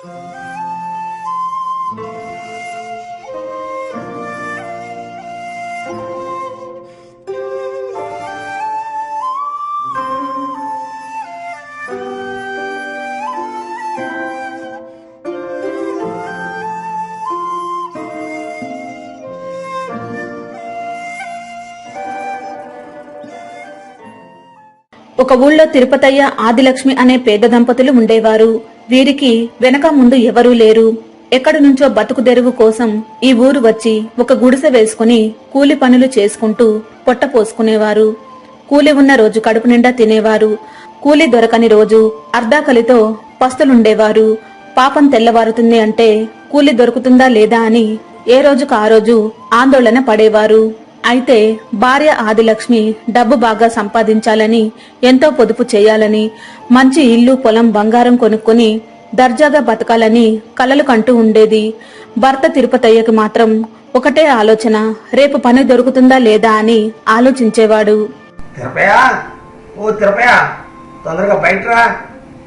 ఒక ఊళ్ళో తిరుపతయ్య ఆదిలక్ష్మి అనే పేద దంపతులు ఉండేవారు. వీరికి వెనక ముందు ఎవరూ లేరు. ఎక్కడి నుంచో బతుకుతెరువు కోసం ఈ ఊరు వచ్చి ఒక గుడిసె వేసుకుని కూలి పనులు చేసుకుంటూ పొట్ట పోసుకునేవారు. కూలి ఉన్న రోజు కడుపు నిండా తినేవారు. కూలి దొరకని రోజు అర్ధాకలితో పస్తులుండేవారు. పాపం తెల్లవారుతుంది అంటే కూలి దొరుకుతుందా లేదా అని ఏ రోజుకు ఆ రోజు ఆందోళన పడేవారు. అయితే భార్య ఆదిలక్ష్మి డబ్బు బాగా సంపాదించాలని ఎంతో పొదుపు చేయాలని మంచి ఇల్లు పొలం బంగారం కొనుక్కొని దర్జాగా బతకాలని కలలు కంటూ ఉండేది. భర్త తిరుపతయ్యకి మాత్రం ఒకటే ఆలోచన రేపు పని దొరుకుతుందా లేదా అని ఆలోచించేవాడు. తిరుపయ? ఓ తిరుపయ తొందరగా బయటరా?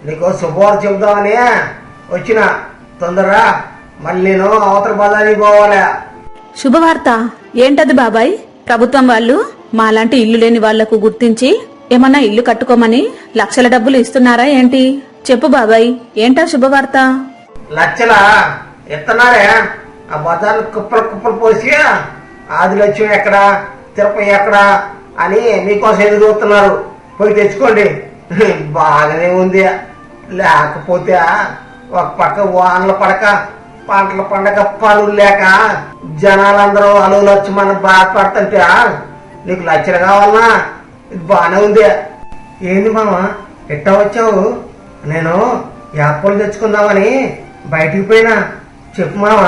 నీకు శుభవార్త చెబుదామని వచ్చిన. తొందరరా మళ్ళీ నేను అవతల బజారికి పోవాలి. శుభవార్త ఏంటది బాబాయ్? ప్రభుత్వం వాళ్ళు మాలాంటి ఇల్లు లేని వాళ్ళకు గుర్తించి ఏమన్నా ఇల్లు కట్టుకోమని లక్షల డబ్బులు ఇస్తున్నారా ఏంటి? చెప్పు బాబాయ్ ఏంటా శుభవార్త? లక్షల ఇస్తున్నారే ఆ బజార్ కుప్పలు కుప్పలు పోసి ఆది ఎక్కడ తిరుపతి ఎక్కడ అని మీకోసం ఎదురు చూస్తున్నారు? పోయి తెచ్చుకోండి. బాగానే ఉంది. లేకపోతే ఒక పక్క వానలు పడక పంటల పండగ పనులు లేక జనాలందరూ అలువులు వచ్చి మనం బాధపడుతుంటే నీకు లచ్చలు కావాలనా? ఇది బాగానే ఉంది. ఏంది మామ ఎట్టా వచ్చావు? నేను యాపలు తెచ్చుకుందామని బయటికి పోయినా. చెప్పు మామ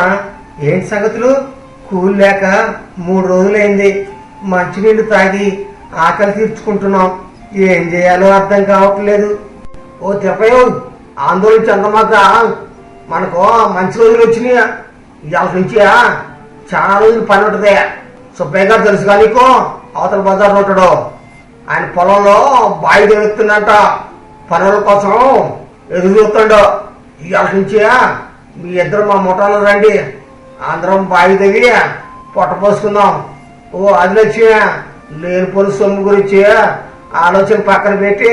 ఏంటి సంగతులు? కూల్ లేక మూడు రోజులైంది. మంచినీళ్ళు తాగి ఆకలి తీర్చుకుంటున్నాం. ఏం చేయాలో అర్థం కావట్లేదు. ఓ చెప్పయో ఆందోళన చెందమాక మనకు మంచి రోజులు వచ్చినాయి? ఇవాళ నుంచి చాలా రోజులు పని ఉంటుంది. సుబ్బయ్య గారు తెలుసు కానీ అవతల బజార్ ఉంటాడు. ఆయన పొలంలో బావి తెరుస్తుందంట పనుల కోసం ఎదురు చూస్తాడు ఇవాళ నుంచి మీ ఇద్దరు మా ముఠాలో రండి. అందరం బావి తగ్గి పొట్ట పోసుకుందాం. ఓ అది వచ్చి లేని పొలు సొమ్ము గురించి ఆలోచన పక్కన పెట్టి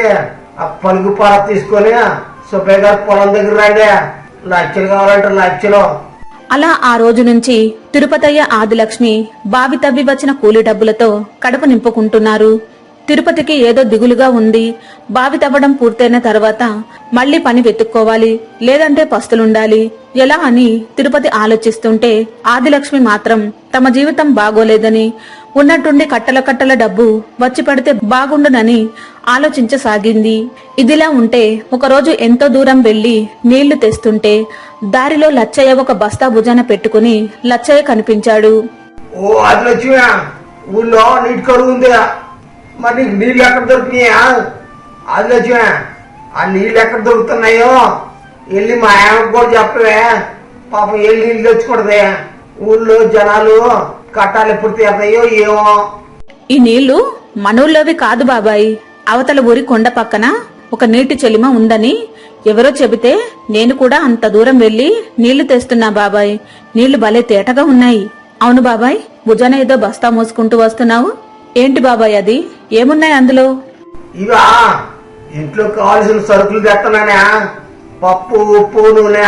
ఆ పలుగు పార తీసుకొని సుబ్బయ్య గారు పొలం దగ్గర రండి. లచ్చలు కావాలంటే లచ్చలు అలా ఆ రోజు నుంచి తిరుపతయ్య ఆదిలక్ష్మి బావి తవ్వి వచ్చిన కూలి డబ్బులతో కడుపు నింపుకుంటున్నారు. తిరుపతికి ఏదో దిగులుగా ఉంది. బావి తవ్వడం పూర్తయిన తర్వాత మళ్ళీ పని వెతుక్కోవాలి. లేదంటే పస్తులుండాలి. ఎలా అని తిరుపతి ఆలోచిస్తుంటే ఆదిలక్ష్మి మాత్రం తమ జీవితం బాగోలేదని ఉన్నట్టుండి కట్టల కట్టల డబ్బు వచ్చి పడితే బాగుండునని ఆలోచించసాగింది. ఇదిలా ఉంటే ఒకరోజు ఎంతో దూరం వెళ్ళి నీళ్ళు తెస్తుంటే దారిలో లచ్చయ్య ఒక బస్తా భుజాన పెట్టుకుని లచ్చయ్య కనిపించాడు. ఓ ఊళ్ళో నీటి కరువు ఉంది మరి నీకు నీళ్ళు ఎక్కడ దొరికినాయా అది ఆ నీళ్ళు ఎక్కడ దొరుకుతున్నాయో? వెళ్ళి మా ఆయనకు కూడా చెప్పవే. పాపం ఏ నీళ్ళు తెచ్చుకూడదే? ఊళ్ళో జనాలు కట్టాలు ఎప్పుడు తీరుతాయో ఏమో. ఈ నీళ్ళు మనూళ్ళోవి కాదు బాబాయ్. అవతల ఊరి కొండ పక్కన ఒక నీటి చెలిమ ఉందని ఎవరో చెబితే నేను కూడా అంత దూరం వెళ్ళి నీళ్ళు తెస్తున్నా బాబాయ్. నీళ్ళు భలే తేటగా ఉన్నాయి. అవును బాబాయ్ భుజాన ఏదో బస్తా మోసుకుంటూ వస్తున్నావు? ఏంటి బాబాయ్ అది? ఏమున్నాయి అందులో? ఇవా ఇంట్లో కావాల్సిన సరుకులు తెస్తున్నానే పప్పు ఉప్పు నూనె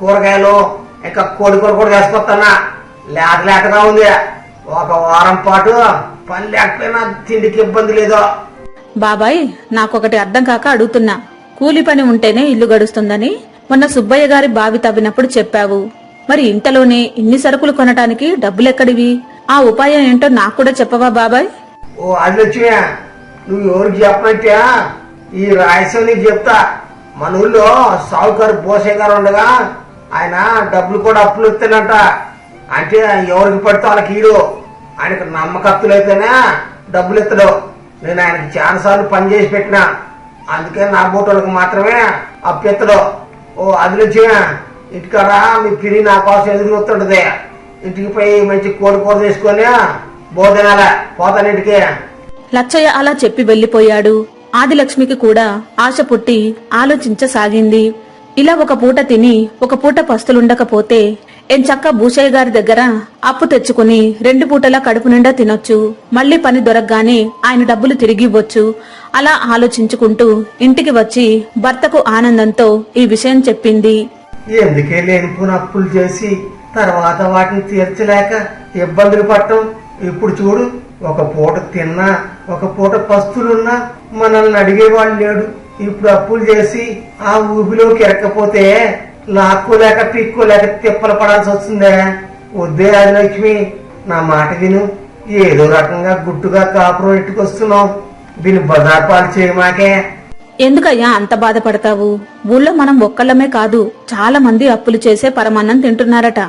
కూరగాయలు ఇంకా కోడి కూర కూడా వేసుకొస్తానా లేక లేకగా ఉంది. ఒక వారం పాటు పని లేకపోయినా తిండికి ఇబ్బంది లేదు. బాబాయ్ నాకొకటి అర్థం కాక అడుగుతున్నా. కూలి పని ఉంటేనే ఇల్లు గడుస్తుందని మొన్న సుబ్బయ్య గారి బావి తవ్వినప్పుడు చెప్పావు. మరి ఇంతలోనే ఇన్ని సరుకులు కొనటానికి డబ్బులెక్కడివి? ఆ ఉపాయం ఏంటో నాకు కూడా చెప్పవా బాబాయ్? ఓ అది నువ్వు ఎవరికి చెప్పనంటే ఈ రాయసం నీకు చెప్తా. మన ఊళ్ళో సావుకారు పోసే గారు ఉండగా ఆయన డబ్బులు కూడా అప్పులు ఇస్తానంట అంటే ఎవరికి పడితే వాళ్ళకి ఈడు ఆయనకు నమ్మకత్తులు అయితేనే డబ్బులు ఇస్తాడు. నేను ఆయనకి చాలా సార్లు పని చేసి పెట్టినా. అందుకే నా బోటోళ్ళకి మాత్రమే అప్పు ఇస్తాడు. ఓ అది లక్ష్మి ఇంటికాడ మీ పిరి నా కోసం ఎదురు వస్తుంటుంది ఇంటికి పోయి మంచి కోడి కూర తీసుకొని భోజనాలే లచ్చయ్య అలా చెప్పి వెళ్ళిపోయాడు ఆదిలక్ష్మికి కూడా ఆశ పుట్టి ఆలోచించసాగింది. ఇలా ఒక పూట తిని ఒక పూట పస్తులుండకపోతే ఎంచక్క భూషయ్య గారి దగ్గర అప్పు తెచ్చుకుని రెండు పూటలా కడుపు నిండా తినొచ్చు. మళ్ళీ పని దొరకగానే ఆయన డబ్బులు తిరిగి ఇవ్వొచ్చు. అలా ఆలోచించుకుంటూ ఇంటికి వచ్చి భర్తకు ఆనందంతో ఈ విషయం చెప్పింది. ఎందుకే లేనిపోయిన అప్పులు చేసి తర్వాత వాటిని తీర్చలేక ఇబ్బందులు పడటం? ఇప్పుడు చూడు ఒక పూట తిన్నా ఒక పూట పస్తులున్నా మనల్ని అడిగేవాళ్ళు లేడు. ఇప్పుడు అప్పులు చేసి ఆ ఊబిలోకి ఎరకపోతే లాక్కోలేక పిక్కోలేక తిప్పలు పడాల్సి వస్తుందే. వద్దే ఆదిలక్ష్మి నా మాట విను. ఏదో రకంగా గుట్టుగా కాపురం ఎట్టుకొస్తున్నావు. దీన్ని బజార్ పాలు చేయమాకే. ఎందుకయ్యా అంత బాధపడతావు? ఊళ్ళో మనం ఒక్కళ్ళమే కాదు చాలా మంది అప్పులు చేసే పరమాన్నం తింటున్నారట.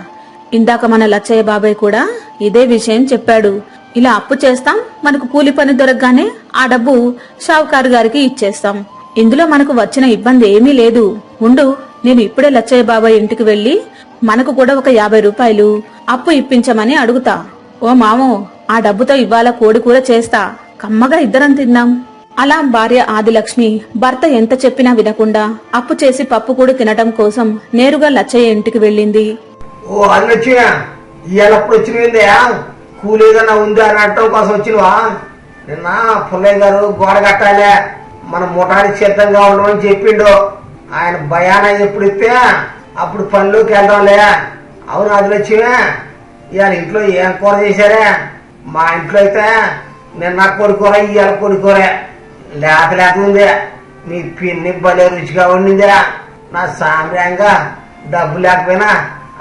ఇందాక మన లచ్చయ్య బాబాయ్ కూడా ఇదే విషయం చెప్పాడు. ఇలా అప్పు చేస్తాం మనకు కూలి పని దొరకగానే ఆ డబ్బు షావుకారు గారికి ఇచ్చేస్తాం. ఇందులో మనకు వచ్చిన ఇబ్బంది ఏమీ లేదు. ఉండు నేను ఇప్పుడే లచ్చయ్య బాబాయ్ ఇంటికి వెళ్ళి మనకు కూడా ఒక యాభై రూపాయలు అప్పు ఇప్పించమని అడుగుతా. ఓ మామో ఆ డబ్బుతో ఇవాళ కోడి కూర చేస్తా. కమ్మగా ఇద్దరం తిందాం. అలా భార్య ఆదిలక్ష్మి భర్త ఎంత చెప్పినా వినకుండా అప్పు చేసి పప్పు కూడా తినటం కోసం నేరుగా లచ్చయ్య ఇంటికి వెళ్ళింది. ఓ అన్న వచ్చిన. ఇవాళప్పుడు వచ్చినవిందయా కూలి ఉంది ఉందా అని అడటం కోసం వచ్చినవా? నిన్న పుల్లయ్య గారు గోడ కట్టాలే. మన ముఠాని సిద్ధంగా ఉండమని చెప్పిండు. ఆయన భయాన ఎప్పుడు ఇస్తే అప్పుడు పనిలోకి వెళ్దాంలే. అవును అది వచ్చివే ఇవాళ ఇంట్లో ఏం కూర చేశారే? మా ఇంట్లో అయితే నిన్న కొడుకోర ఇవాళ కొడుకోరే లేత లేత ఉంది. మీ పిన్ని భలే రుచిగా ఉండిందే నా సామ్యంగా డబ్బు లేకపోయినా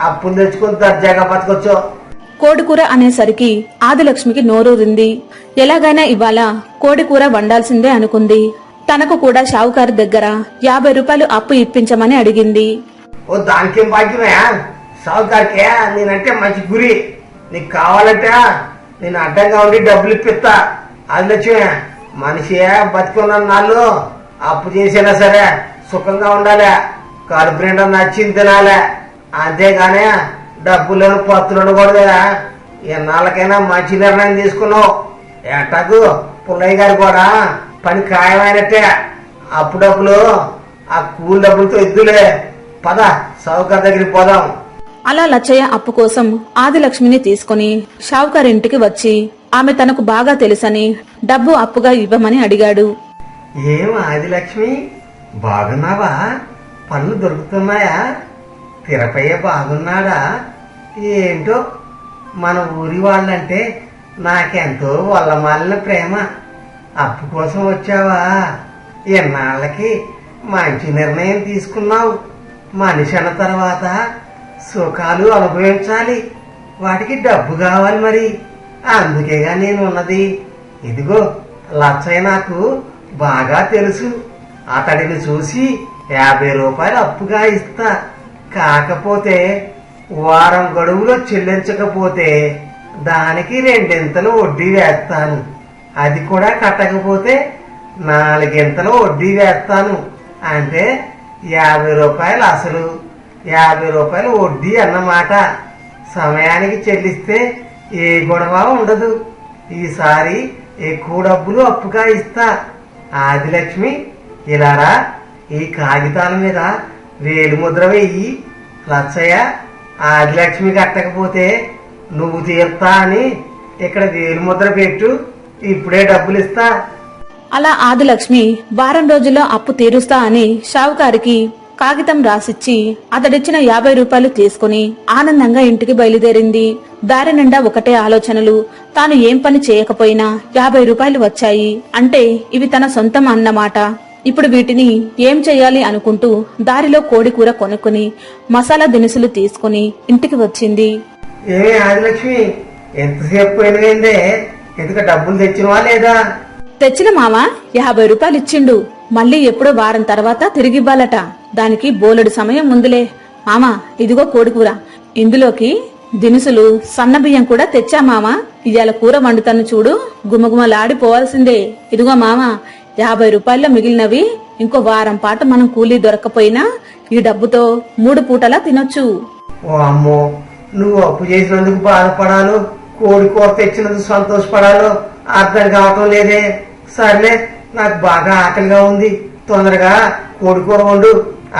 అప్పులు తెచ్చుకొని దర్జాగా బతకొచ్చు. కోడికూర అనేసరికి ఆదిలక్ష్మికి నోరూరింది ఎలాగైనా ఇవాళ కోడికూర వండాల్సిందే అనుకుంది. తనకు కూడా షావుకారు దగ్గర యాభై రూపాయలు అప్పు ఇప్పించమని అడిగింది. ఓ దానికేం భాగ్యమే? సావుకారికే నేనంటే మంచి గురి. నీకు కావాలంటే నేను అడ్డంగా ఉండి డబ్బులు ఇప్పిస్తా. అది లక్ష్మి మనిషి బతికున్న నాళ్ళు అప్పు చేసినా సరే సుఖంగా ఉండాలి. కడుపు నచ్చింది తినాలి. అంతేగాని డబ్బులను పత్తులు ఉండకూడదు ఎన్నాళ్ళకైనా మంచి నిర్ణయం తీసుకున్నావు. ఎట్టకు పుల్లయ్య గారు కూడా పని ఖాయమైనట్టే. అప్పుడప్పుడు ఆ కూలి డబ్బులతో ఇద్దులే పద సౌకర్ దగ్గరికి పోదాం. అలా లచ్చయ్య అప్పు కోసం ఆదిలక్ష్మిని తీసుకుని షావుకారు ఇంటికి వచ్చి ఆమె తనకు బాగా తెలుసని డబ్బు అప్పుగా ఇవ్వమని అడిగాడు. ఏం ఆదిలక్ష్మి? బాగున్నావా? పనులు దొరుకుతున్నాయా? తిరపయ్య బాగున్నాడా? ఏంటో? మన ఊరి వాళ్ళంటే నాకెంతో వల్లమాలిన ప్రేమ. అప్పు కోసం వచ్చావా? ఎన్నాళ్ళకి మంచి నిర్ణయం తీసుకున్నావు. మనిషి అన్న తర్వాత సుఖాలు అనుభవించాలి. వాటికి డబ్బు కావాలి మరి. అందుకేగా నేను ఉన్నది ఇదిగో లచ్చయ్య నాకు బాగా తెలుసు. అతడిని చూసి యాభై రూపాయలు అప్పుగా ఇస్తా. కాకపోతే వారం గడువులో చెల్లించకపోతే దానికి రెండింతలు వడ్డీ వేస్తాను. అది కూడా కట్టకపోతే నాలుగింతలు వడ్డీ వేస్తాను. అంటే యాభై రూపాయలు అసలు. యాభై రూపాయలు వడ్డీ అన్నమాట. సమయానికి చెల్లిస్తే ఏ గొడవ ఉండదు. ఈసారి ఎక్కువ డబ్బులు అప్పుగా ఇస్తా. ఆదిలక్ష్మి ఇలారా? ఈ కాగితాల మీద వేలు ముద్ర వెయ్యి లచ్చయ్య ఆదిలక్ష్మి కట్టకపోతే నువ్వు తీర్తా అని ఇక్కడ వేలు ముద్ర పెట్టు ఇప్పుడే డబ్బులు ఇస్తా అలా ఆదిలక్ష్మి వారం రోజుల్లో అప్పు తీరుస్తా అని షావుకారికి కాగితం రాసిచ్చి అతడిచ్చిన యాభై రూపాయలు తీసుకుని ఆనందంగా ఇంటికి బయలుదేరింది. దారి నిండా ఒకటే ఆలోచనలు తాను ఏం పని చేయకపోయినా యాభై రూపాయలు వచ్చాయి అంటే ఇవి తన సొంతం అన్నమాట. ఇప్పుడు వీటిని ఏం చెయ్యాలి అనుకుంటూ దారిలో కోడి కూర కొనుక్కుని మసాలా దినుసులు తీసుకుని ఇంటికి వచ్చింది. ఏమే ఆదిలక్ష్మి ఎంతసేపు పోయినవేందే? ఎందుకు డబ్బులు తెచ్చినవా లేదా? తెచ్చిన మామ యాభై రూపాయలు ఇచ్చిండు. మళ్ళీ ఎప్పుడో వారం తర్వాత తిరిగివ్వాలట దానికి బోలెడు సమయం ముందులే మామ ఇదిగో కోడికూర ఇందులోకి దినుసులు సన్న బియ్యం కూడా తెచ్చా మామ ఇవాళ కూర వండుతాను చూడు. గుమగుమలాడిపోవాల్సిందే. ఇదిగో మామ యాభై రూపాయల్లో మిగిలినవి ఇంకో వారం పాటు మనం కూలీ దొరకపోయినా ఈ డబ్బుతో మూడు పూటలా తినొచ్చు. ఓ అమ్మో నువ్వు అప్పు చేసినందుకు బాధపడాలో కోడి కూర తెచ్చినందుకు సంతోషపడాలో అర్థం కావటం లేదే. సర్లే నాకు బాగా ఆకలిగా ఉంది. తొందరగా కోడి కూర వండు.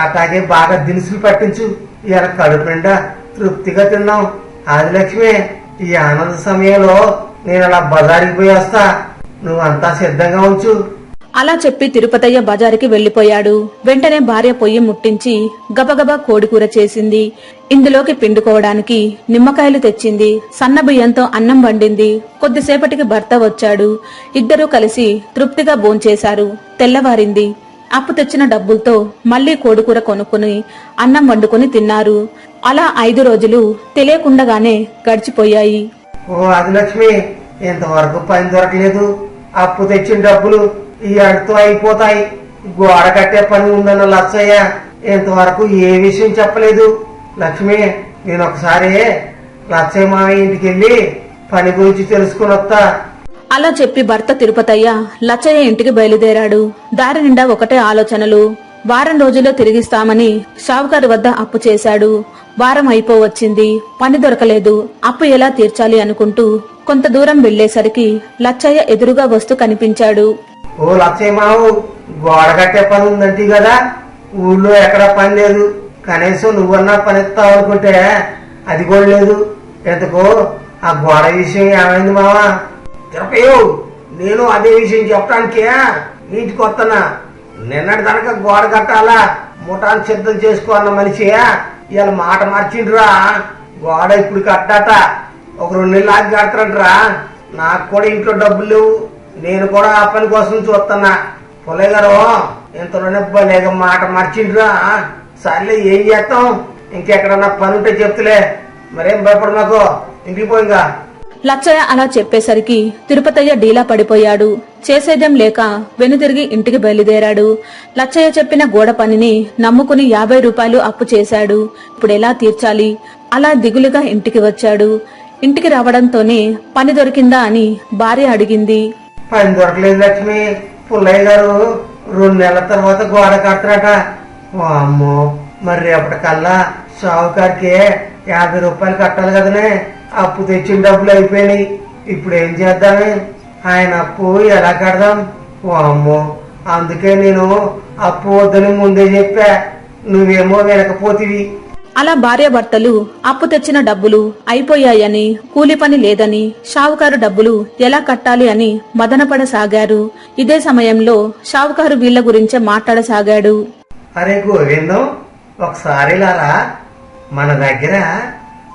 అట్లాగే బాగా దినుసులు పట్టించు. ఇలా కడుపు నిండా తృప్తిగా తిన్నాం. ఆదిలక్ష్మి ఈ ఆనంద సమయంలో నేను అలా బజారుకి పోయి వస్తా. నువ్వంతా సిద్ధంగా ఉంచు. అలా చెప్పి తిరుపతయ్య బజారుకి వెళ్ళిపోయాడు వెంటనే భార్య పొయ్యి ముట్టించి గబగబా కోడికూర చేసింది. ఇందులోకి పిండుకోవడానికి నిమ్మకాయలు తెచ్చింది. సన్న బియ్యంతో అన్నం వండింది. కొద్దిసేపటికి భర్త వచ్చాడు. ఇద్దరూ కలిసి తృప్తిగా భోంచేశారు. తెల్లవారింది. అప్పు తెచ్చిన డబ్బులతో మళ్ళీ కోడికూర కొనుక్కుని అన్నం వండుకుని తిన్నారు. అలా ఐదు రోజులు తెలియకుండగానే గడిచిపోయాయి. ఓ ఆదిలక్ష్మి ఇంతవరకు పని దొరకలేదు. అప్పు తెచ్చిన డబ్బులు ఈ అడితో అయిపోతాయి. గోడ కట్టే పని ఉందన్న లచ్చయ్య ఇంతవరకు ఏ విషయం చెప్పలేదు. లక్ష్మి నేను ఒకసారి లచ్చయ్య మామయ్య ఇంటికి వెళ్ళి పని గురించి తెలుసుకుని వస్తా అలా చెప్పి భర్త తిరుపతయ్య లచ్చయ్య ఇంటికి బయలుదేరాడు. దారి నిండా ఒకటే ఆలోచనలు. వారం రోజుల్లో తిరిగిస్తామని షావుకారు వద్ద అప్పు చేశాడు. వారం అయిపోవచ్చింది. పని దొరకలేదు. అప్పు ఎలా తీర్చాలి అనుకుంటూ కొంత దూరం వెళ్ళేసరికి లచ్చయ్య ఎదురుగా వస్తూ కనిపించాడు. ఓ లక్ష్మీమావు గోడ కట్టే పని ఉందంటే కదా. ఊళ్ళో ఎక్కడ పని లేదు. కనీసం నువ్వన్నా పని ఇస్తావు అనుకుంటే అది కూడా లేదు. ఎందుకు ఆ గోడ విషయం ఏమైంది మావా? తిరపయ్యో నేను అదే విషయం చెప్పడానికే నీటికి వస్తున్నా. నిన్నటి దానిక గోడ కట్టాలా? ముఠాన్ని సిద్ధం చేసుకోన్న మనిషి ఇవాళ మాట మార్చిండ్రా. గోడ ఇప్పుడు కట్టాట. ఒక రెండు నెలలు ఆగి కడతారంటరా. నాకు కూడా ఇంట్లో డబ్బులు లేవు. నేను కూడా ఆ పని కోసం చూస్తున్నా. పుల్లయ్య గారు ఇంతలోనే భలేగా మాట మర్చిండ్రా సర్లే ఏం చేస్తాం? ఇంకెక్కడన్నా పని ఉంటే చెప్తులే. మరేం భయపడు నాకు ఇంటికిపోయింగా లచ్చయ్య అలా చెప్పేసరికి తిరుపతయ్య డీలా పడిపోయాడు. చేసేదేం లేక వెనుతిరిగి ఇంటికి బయలుదేరాడు. లచ్చయ్య చెప్పిన గోడ పనిని నమ్ముకుని యాభై రూపాయలు అప్పు చేశాడు. ఇప్పుడెలా తీర్చాలి? అలా దిగులుగా ఇంటికి వచ్చాడు. ఇంటికి రావడంతోనే పని దొరికిందా అని భార్య అడిగింది. పని దొరకలేదు లక్ష్మి. పుల్లయ్య గారు రెండు నెలల తర్వాత గోడ కడతారట ఓ అమ్మో మరి రేపటికల్లా షావుకారికి యాభై రూపాయలు కట్టాలి కదనే. అప్పు తెచ్చిన డబ్బులు అయిపోయినాయి. ఇప్పుడు ఏం చేద్దామే? ఆయన అప్పు ఎలా కడదాం? ఓ అమ్మో అందుకే నేను అప్పు వద్దని ముందే చెప్పా. నువ్వేమో వినకపోతివి. అలా భార్యాభర్తలు అప్పు తెచ్చిన డబ్బులు అయిపోయాయని కూలి పని లేదని షావుకారు డబ్బులు ఎలా కట్టాలి అని మదనపడసాగారు. ఇదే సమయంలో షావుకారు వీళ్ళ గురించే మాట్లాడసాగాడు. అరే గోవిందం ఒకసారి లారా మన దగ్గర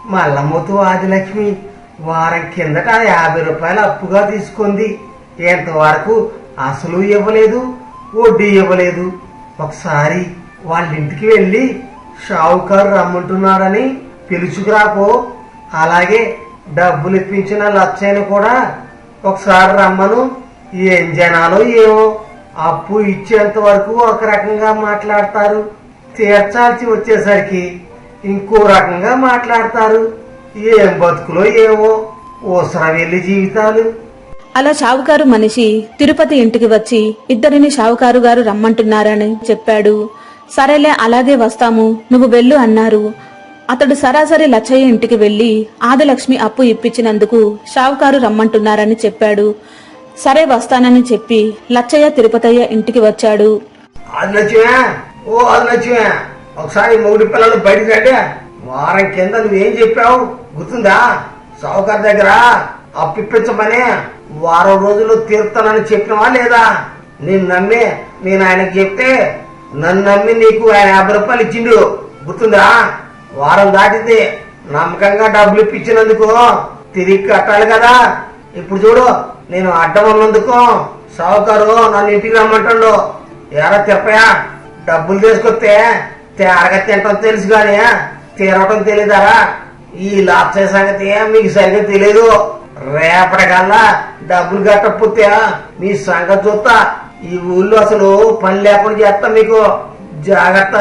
మల్లమ్మతో ఆదిలక్ష్మి వారం కిందట యాభై రూపాయలు అప్పుగా తీసుకుంది. ఎంతవరకు అసలు ఇవ్వలేదు వడ్డీ ఇవ్వలేదు. ఒకసారి వాళ్ళ ఇంటికి వెళ్ళి షావుకారు రమ్మంటున్నాడని పిలుచుకురాపో. అలాగే డబ్బులు ఇప్పించిన లచ్చయ్యను కూడా ఒకసారి రమ్మను. ఏం జనాలో ఏమో. అప్పు ఇచ్చేంత వరకు ఒక రకంగా మాట్లాడతారు. తీర్చాల్సి వచ్చేసరికి ఇంకో రకంగా మాట్లాడతారు. ఏం బతుకులో ఏమో. ఓసర వెళ్ళి జీవితాలు. అలా షావుకారు మనిషి తిరుపతి ఇంటికి వచ్చి ఇద్దరిని షావుకారు గారు రమ్మంటున్నారని చెప్పాడు. సరేలే అలాగే వస్తాము. నువ్వు వెళ్ళు అన్నారు. అతడు సరాసరి లచ్చయ్య ఇంటికి వెళ్ళి ఆదిలక్ష్మి అప్పు ఇప్పించినందుకు షావుకారు రమ్మంటున్నారని చెప్పాడు. సరే వస్తానని చెప్పి లచ్చయ్య తిరుపతయ్య ఇంటికి వచ్చాడు. ఓ ఒకసారి మొగుడి పిల్లలు బయటికి రండి. వారం కింద నువ్వేం చెప్పావు? గుర్తుందా? సౌకర్ దగ్గర అప్పిప్పించమని వారం రోజులు తీర్తానని చెప్పినవా లేదా? నేను నమ్మి నేను ఆయనకి చెప్తే నన్ను నమ్మి నీకు ఆయన యాభై రూపాయలు ఇచ్చిండు. గుర్తుందా? వారం దాటితే నమ్మకంగా డబ్బులు ఇప్పించినందుకు తిరిగి కట్టాలి కదా. ఇప్పుడు చూడు నేను అడ్డం ఉన్నందుకు సావుకారు నన్ను ఇంటికి రమ్మంటాడు. ఎరా తిప్పయా? డబ్బులు తీసుకొస్తే తేరగా తింటాం తెలుసు గాని తీరవటం తెలియదారా ఈ లాప్సే సంగతి మీకు సరిగ్గా తెలియదు రేపటికల్లా డబ్బులు కట్టకపోతే మీ సంగతి చూస్తా. ఈ ఊళ్ళో అసలు పని లేకుండా చేస్తా మీకు. జాగ్రత్త.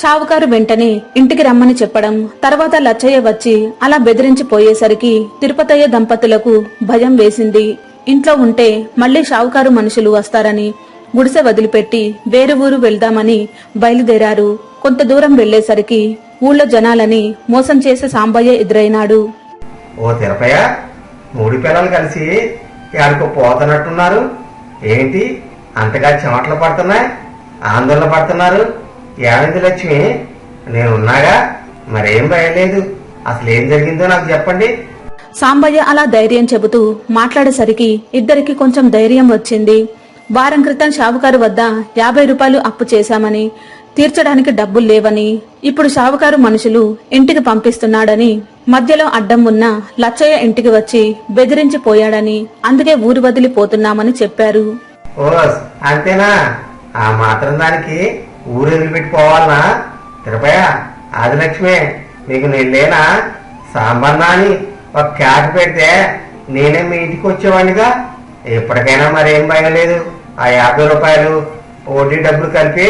షావుకారు వెంటనే ఇంటికి రమ్మని చెప్పడం తర్వాత లచ్చయ్య వచ్చి అలా బెదిరించి పోయేసరికి తిరుపతయ్య దంపతులకు భయం వేసింది. ఇంట్లో ఉంటే మళ్ళీ షావుకారు మనుషులు వస్తారని గుడిసె వదిలిపెట్టి వేరే ఊరు వెళ్దామని బయలుదేరారు. కొంత దూరం వెళ్ళేసరికి ఊళ్ళో జనాలని మోసం చేసే సాంబయ్య ఎదురైనాడు. ఓ తిరపయ్య మూడు పిల్లలు కలిసి ఎక్కడికో పోతున్నట్టున్నారు. ఏంటి? అంతగా చెమటలు పడుతున్నాయి? ఆందోళన పడుతున్నారు? ఏమైంది లక్ష్మి? నేనున్నాగా? మరేం భయలేదు అసలు ఏం జరిగిందో నాకు చెప్పండి. సాంబయ్య అలా ధైర్యం చెబుతూ మాట్లాడేసరికి ఇద్దరికి కొంచెం ధైర్యం వచ్చింది. వారం క్రితం షావుకారు వద్ద యాభై రూపాయలు అప్పు చేశామని తీర్చడానికి డబ్బులు లేవని ఇప్పుడు షావుకారు మనుషులు ఇంటికి పంపిస్తున్నాడని మధ్యలో అడ్డం ఉన్న లచ్చయ్య ఇంటికి వచ్చి బెదిరించి పోయాడని అందుకే ఊరు వదిలిపోతున్నామని చెప్పారు. ఓ అంతేనా? ఆ మాత్రం దానికి ఊరు వదిలిపెట్టిపోవాలనా తిరుపయ ఆదిలక్ష్మి మీకు నేను లేనా సాంబన్నా ఒక క్యాట్ పెడితే నేనే మీ ఇంటికి వచ్చేవాడిగా ఎప్పటికైనా మరేం భయం లేదు. ఆ యాభై రూపాయలు వడ్డీ డబ్బులు కలిపి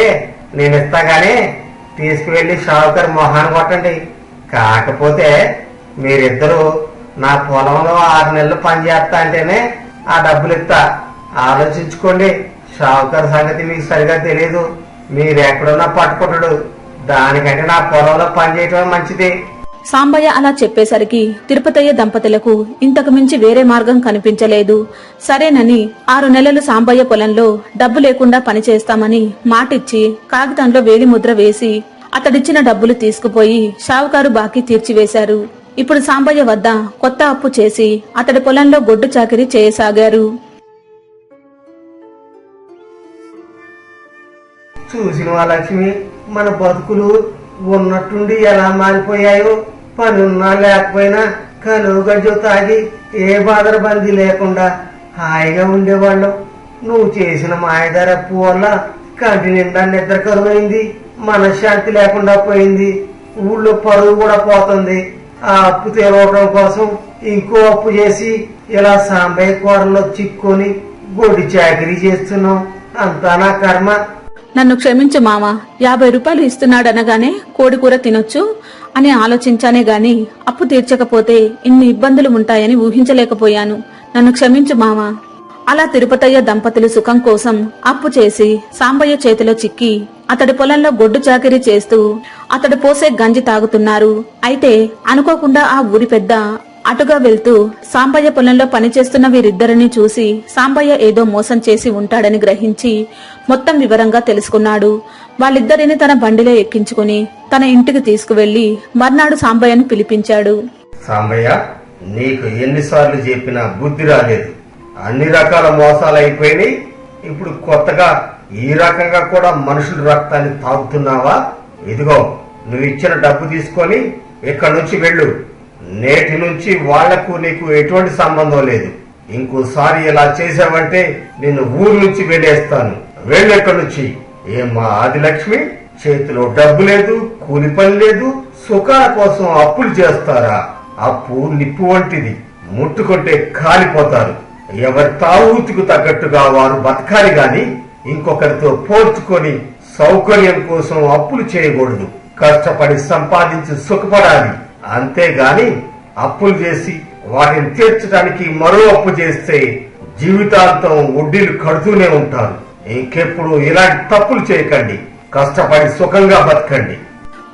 నేను ఇస్తా కానీ తీసుకువెళ్ళి షావుకర్ మొహాన్ని కొట్టండి. కాకపోతే మీరిద్దరూ నా పొలంలో ఆరు నెలలు పనిచేస్తా అంటేనే ఆ డబ్బులు ఇస్తా. ఆలోచించుకోండి. షావుకర్ సంగతి మీకు సరిగా తెలియదు మీరెక్కడున్నా పట్టుకుంటాడు. దానికంటే నా పొలంలో పనిచేయటమే మంచిది. సాంబయ్య అలా చెప్పేసరికి తిరుపతయ్య దంపతులకు ఇంతకు మించి వేరే మార్గం కనిపించలేదు. సరేనని ఆరు నెలలు సాంబయ్య పొలంలో డబ్బు లేకుండా పనిచేస్తామని మాటిచ్చి కాగితంలో వేలిముద్ర వేసి అతడిచ్చిన డబ్బులు తీసుకుపోయి షావుకారు బాకీ తీర్చివేశారు. ఇప్పుడు సాంబయ్య వద్ద కొత్త అప్పు చేసి అతడి పొలంలో గొడ్డు చాకిరీ చేయసాగారు. చూసిన లక్ష్మి మన బతుకులు ఉన్నట్టుండి ఎలా మారిపోయాయో పనున్నా లేకపోయినా కలువు గజ్జో తాగి ఏ బాధర లేకుండా హాయిగా ఉండేవాళ్ళం. నువ్వు చేసిన మాయదారప్పు వల్ల కంటి నిండా నిద్ర కరువైంది మనశ్శాంతి లేకుండా పోయింది. ఊళ్ళో పరువు కూడా పోతుంది. ఆ అప్పు తీరవటం కోసం ఇంకో అప్పు చేసి ఇలా సాంబయ్య కూరలో చిక్కుని గొడి చాకరీ చేస్తున్నాం అంతా నా కర్మ. నన్ను క్షమించు మామ యాభై రూపాయలు ఇస్తున్నాడనగానే కోడి కూర తినొచ్చు అని ఆలోచించానే గాని అప్పు తీర్చకపోతే ఇన్ని ఇబ్బందులు ఉంటాయని ఊహించలేకపోయాను. నన్ను క్షమించు మామా. అలా తిరుపతయ్య దంపతులు సుఖం కోసం అప్పు చేసి సాంబయ్య చేతిలో చిక్కి అతడి పొలంలో గొడ్డు చాకరీ చేస్తూ అతడు పోసే గంజి తాగుతున్నారు. అయితే అనుకోకుండా ఆ ఊరి పెద్ద అటుగా వెళ్తూ సాంబయ్య పొలంలో పనిచేస్తున్న వీరిద్దరిని చూసి సాంబయ్య ఏదో మోసం చేసి ఉంటాడని గ్రహించి మొత్తం వివరంగా తెలుసుకున్నాడు. వాళ్ళిద్దరిని తన బండిలో ఎక్కించుకుని తన ఇంటికి తీసుకువెళ్ళి మర్నాడు సాంబయ్యను పిలిపించాడు. సాంబయ్య నీకు ఎన్నిసార్లు చెప్పినా బుద్ధి రాలేదు. అన్ని రకాల మోసాలు అయిపోయినాయి. ఇప్పుడు కొత్తగా ఈ రకంగా కూడా మనుషుల రక్తాన్ని తాగుతున్నావా? ఇదిగో నువ్వు ఇచ్చిన డబ్బు తీసుకొని ఇక్కడి నుంచి వెళ్ళు. నేటి నుంచి వాళ్ళకు నీకు ఎటువంటి సంబంధం లేదు. ఇంకోసారి ఇలా చేసావంటే నిన్ను ఊరు నుంచి వెళ్ళేస్తాను. వెళ్ళెక్కడి నుంచి? ఏమ్మా ఆదిలక్ష్మి చేతిలో డబ్బు లేదు కూలి పని లేదు సుఖాల కోసం అప్పులు చేస్తారా? అప్పు నిప్పు వంటిది. ముట్టుకుంటే కాలిపోతారు. ఎవరి తావూతుకు తగ్గట్టుగా వారు బతకాలి గాని ఇంకొకరితో పోల్చుకొని సౌకర్యం కోసం అప్పులు చేయకూడదు. కష్టపడి సంపాదించి సుఖపడాలి. అంతేగాని అప్పులు చేసి వాటిని తీర్చడానికి మరో అప్పు చేస్తే జీవితాంతం వడ్డీలు కడుతూనే ఉంటారు. ఇంకెప్పుడు ఇలాంటి తప్పులు చేయకండి. కష్టపడి సుఖంగా బతకండి.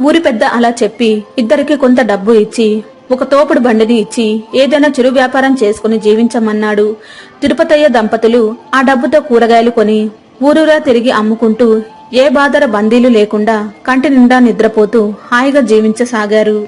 ఊరి పెద్ద అలా చెప్పి ఇద్దరికి కొంత డబ్బు ఇచ్చి ఒక తోపుడు బండిని ఇచ్చి ఏదైనా చిరు వ్యాపారం చేసుకుని జీవించమన్నాడు. తిరుపతయ్య దంపతులు ఆ డబ్బుతో కూరగాయలు కొని ఊరూరా తిరిగి అమ్ముకుంటూ ఏ బాధర బందీలు లేకుండా కంటి నిండా నిద్రపోతూ హాయిగా జీవించసాగారు.